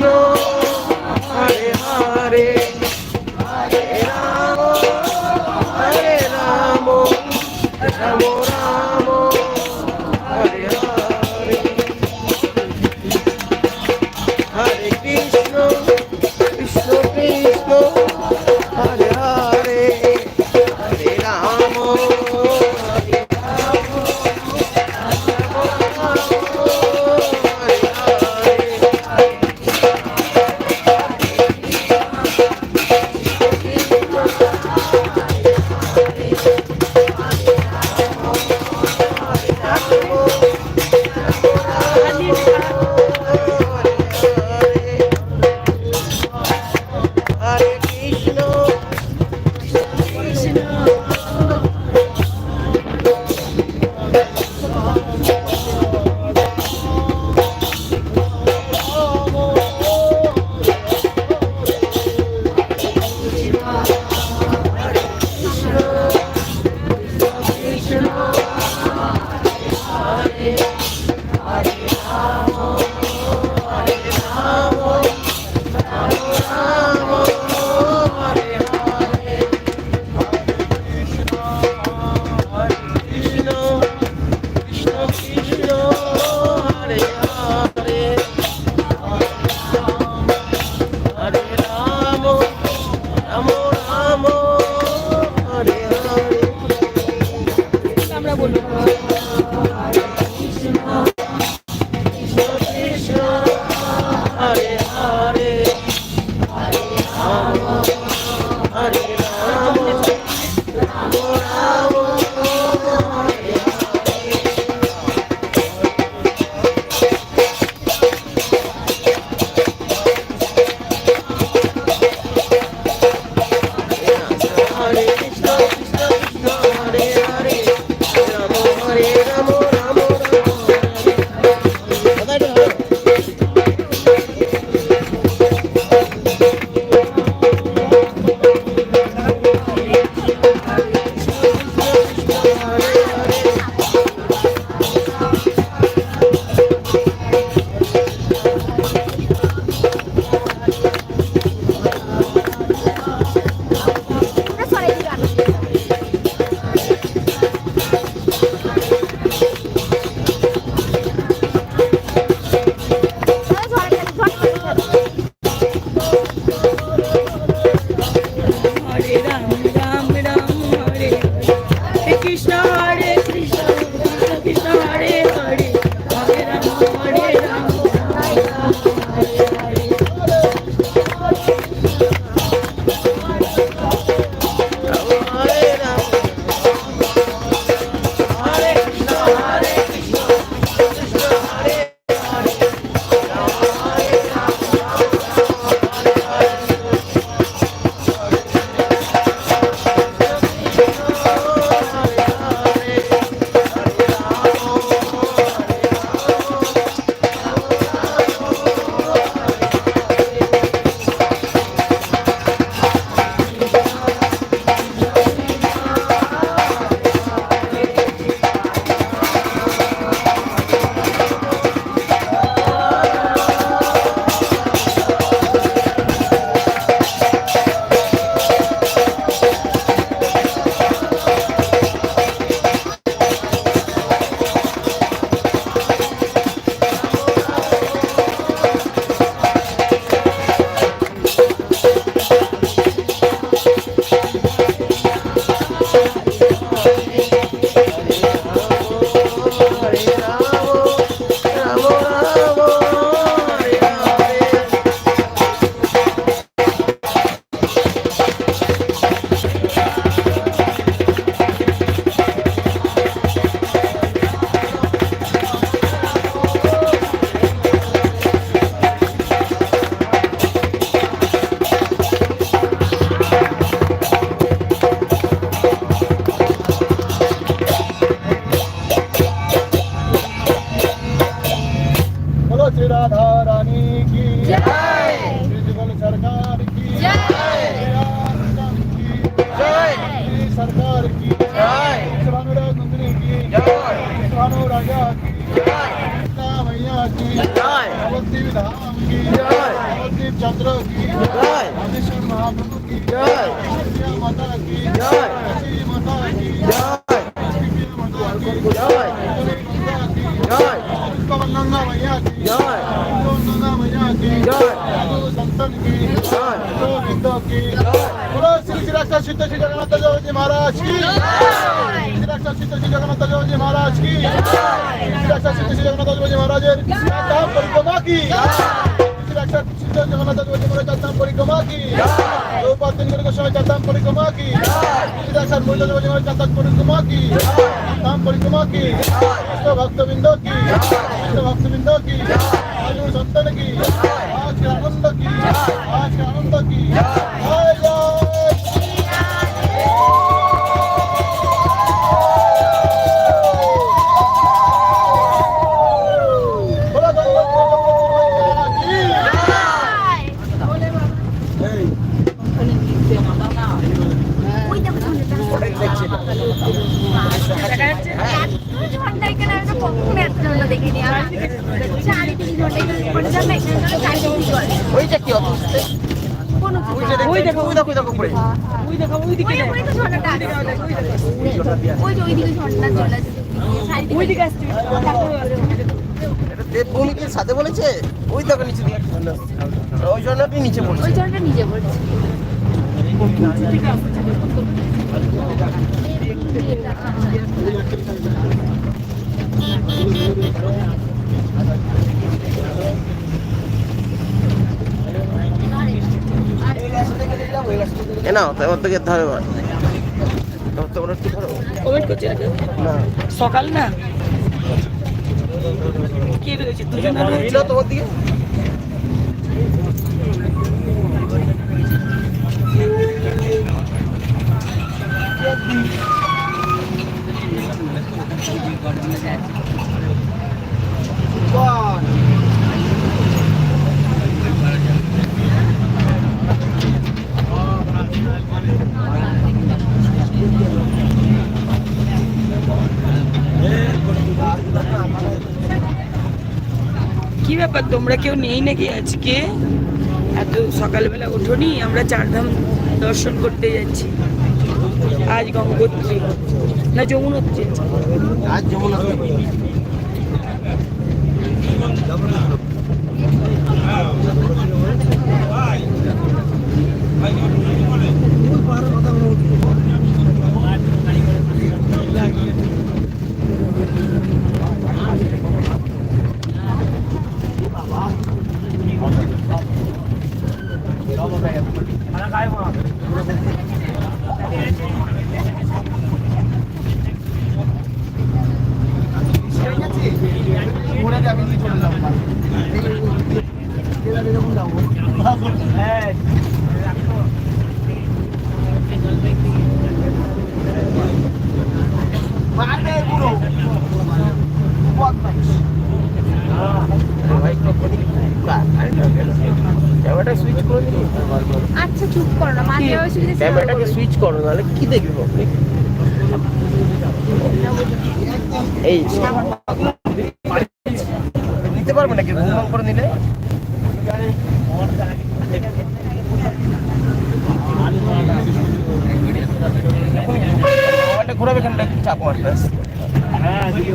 কৃষ্ণ হরে সিদ্ধ শ্রী জগন্নাথ দেবজি মহারাজ কি? ডাক্তার সিদ্ধ শ্রী জগন্নাথ দেবজি মহারাজ কি? ডাক্তার সিদ্ধ শ্রী জগন্নাথ দেবজি মহারাজের নাম পরিক্রমা কি? ডাক্তার সিদ্ধ জগন্নাথ দেবজি মহারাজ নাম পরিক্রমা কি? রোববার দিন করে সময় যাতাম পরিক্রমা কি? ডাক্তার মূল্য দেবজি মহারাজ যাতাম পরিক্রমা কি? নাম পরিক্রমা কি? ভক্তবৃন্দ কি? ভক্তবৃন্দ কি? সন্তান কি? আজকে আনন্দ কি? আজকে আনন্দ কি? ওইটা কি কোনো ওই দেখো ওই দেখো ওই দেখো পড়ে ওই দেখো ওই দিকে ওই ওই তো ঝন্ডাটা ওই যে ওইদিকে ঝন্ডা জল আছে। চারিদিকে ওই দিকে আসছে। দেবভূমিকে সাথে বলেছে? ওই দেখো নিচে ওই জন্যটি নিচে পড়ছে। ওই ঝন্ডা নিজে পড়ছে। এ নাও তো ওর থেকে ধরো তোমরা একটু ধরো। কমেন্ট করছে না। সকাল না? কে রয়েছে দুজন তোমার দিকে। কি ব্যাপার, তোমরা কেউ নেই নাকি আজকে? এত সকালবেলা ওঠোনি, আমরা চারধাম দর্শন করতে যাচ্ছি। আজ গঙ্গোত্রী। না, যমুনোত্রী আজ যেমন Thank you. পাহাড়ের কথা আমরা উঠবো আচ্ছা চুপ করো না মাঝে অসুবিধা ছিল ক্যামেরাটাকে সুইচ করো নাহলে কি দেখবে পাবলিক এই নিতে পারবে নাকি? ঘুম করে নিলে? ঘোরাবে এখানটা চাপ মারবে দেখি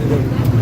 তুই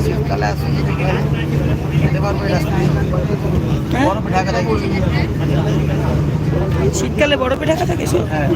শীতকালে আসুন পিঠা পারবে হ্যাঁ? ঢাকা থাকে শীতকালে বরফে ঢাকা থাকে হ্যাঁ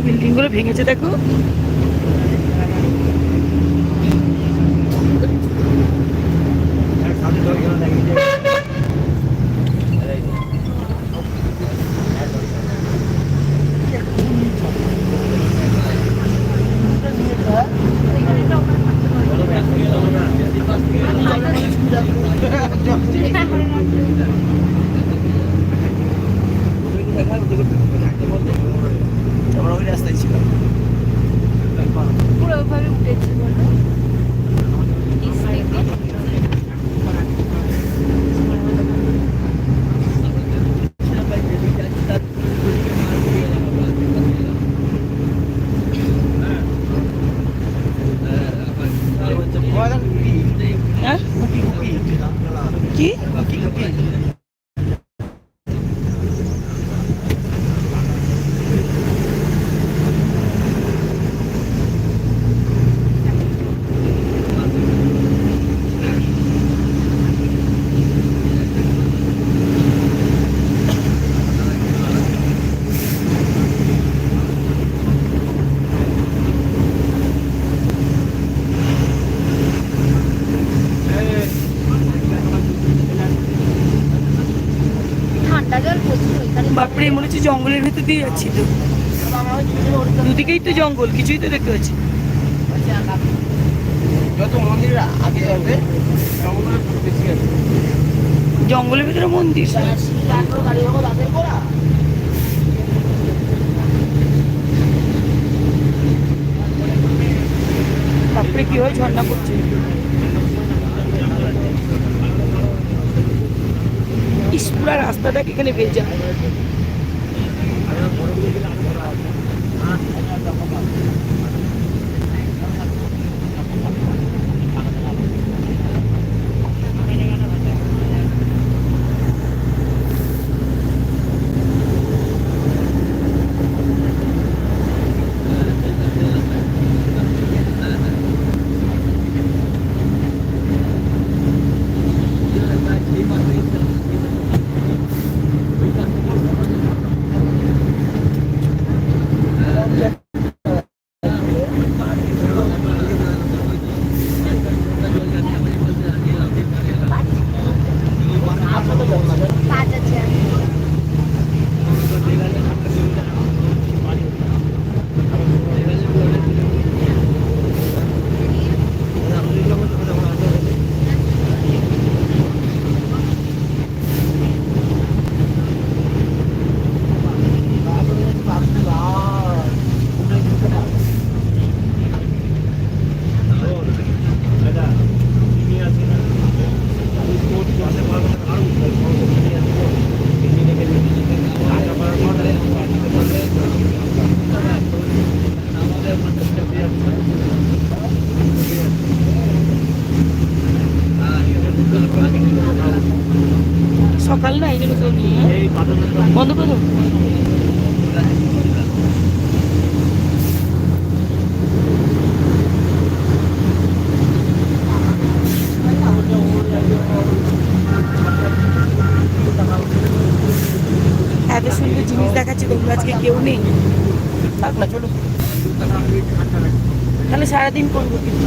বিল্ডিংগুলো ভেঙেছে দেখো আমরা ওই রাস্তায় ছিলাম পুরো ওইভাবে উঠেছে বলো নিচ থেকে হ্যাঁ কি ঠান্ডা জল প্রচুর এখানে বাপরে মনে হচ্ছে জঙ্গলের ভেতর দিয়ে যাচ্ছি তো। দুদিকেই তো জঙ্গল কিছুই তো দেখতে পাচ্ছি জঙ্গলের ভিতরে মন্দির? বাপরে কি হয়? ঝর্ণা পড়ছে। ইস পুরা রাস্তাটা এখানে ভেজা। সকাল না এই জন্য কেউ নেই হ্যাঁ? বন্ধ করে? এত সুন্দর জিনিস দেখাচ্ছি তোমরা আজকে কেউ নেই থাক না তাহলে সারাদিন করব কিন্তু